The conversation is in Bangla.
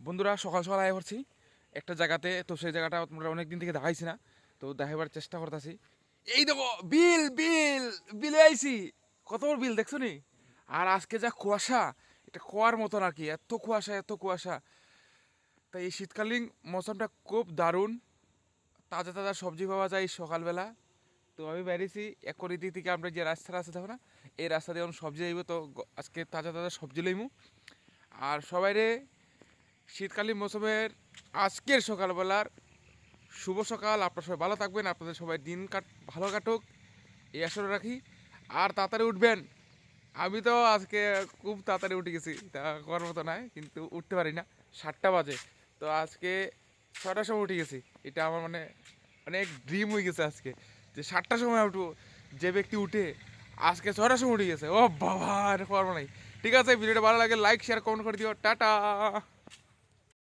বন্ধুরা, সকাল সকাল আয় করছি একটা জায়গাতে, তো সেই জায়গাটা তোমরা অনেক দিন থেকে দেখাইছি না, তো দেখাবার চেষ্টা করতেছি। এই দেখো, বিল বিল, বিলে আইছি। কত বড় বিল, দেখছ নি? আর আজকে যা কুয়াশা, এটা কুয়ার মতন আর কি, এত কুয়াশা এত কুয়াশা। তাই এই শীতকালীন মৌসুমটা খুব দারুণ। তাজা তাজা সবজি পাওয়া যায় সকালবেলা। তো আমি বেরিয়েছি একরি দিক থেকে আমরা যে রাস্তাটা আছে, দেখো না? এই রাস্তা দিয়ে সবজি যাইব তো আজকে তাজা তাজা সবজি লইমু। আর সবাইরে শীতকালীন মৌসুমের আজকের সকালবেলার শুভ সকাল। আপনার সবাই ভালো থাকবেন, আপনাদের সবাই দিন কাট, ভালো কাটুক, এই আসলে রাখি। আর তাড়াতাড়ি উঠবেন। আমি তো আজকে খুব তাড়াতাড়ি উঠে গেছি, তা করার মতো নয় কিন্তু উঠতে পারি না। সাতটা বাজে, তো আজকে ছটার সময় উঠে গেছি। এটা আমার মানে অনেক ড্রিম হয়ে গেছে আজকে, যে সাতটার সময় উঠবো। যে ব্যক্তি উঠে আজকে ছটার সময় উঠে গেছে, ও বাবা, আর পারব নাই। ঠিক আছে, ভিডিওটা ভালো লাগে লাইক শেয়ার কমেন্ট করে দিও। টাটা!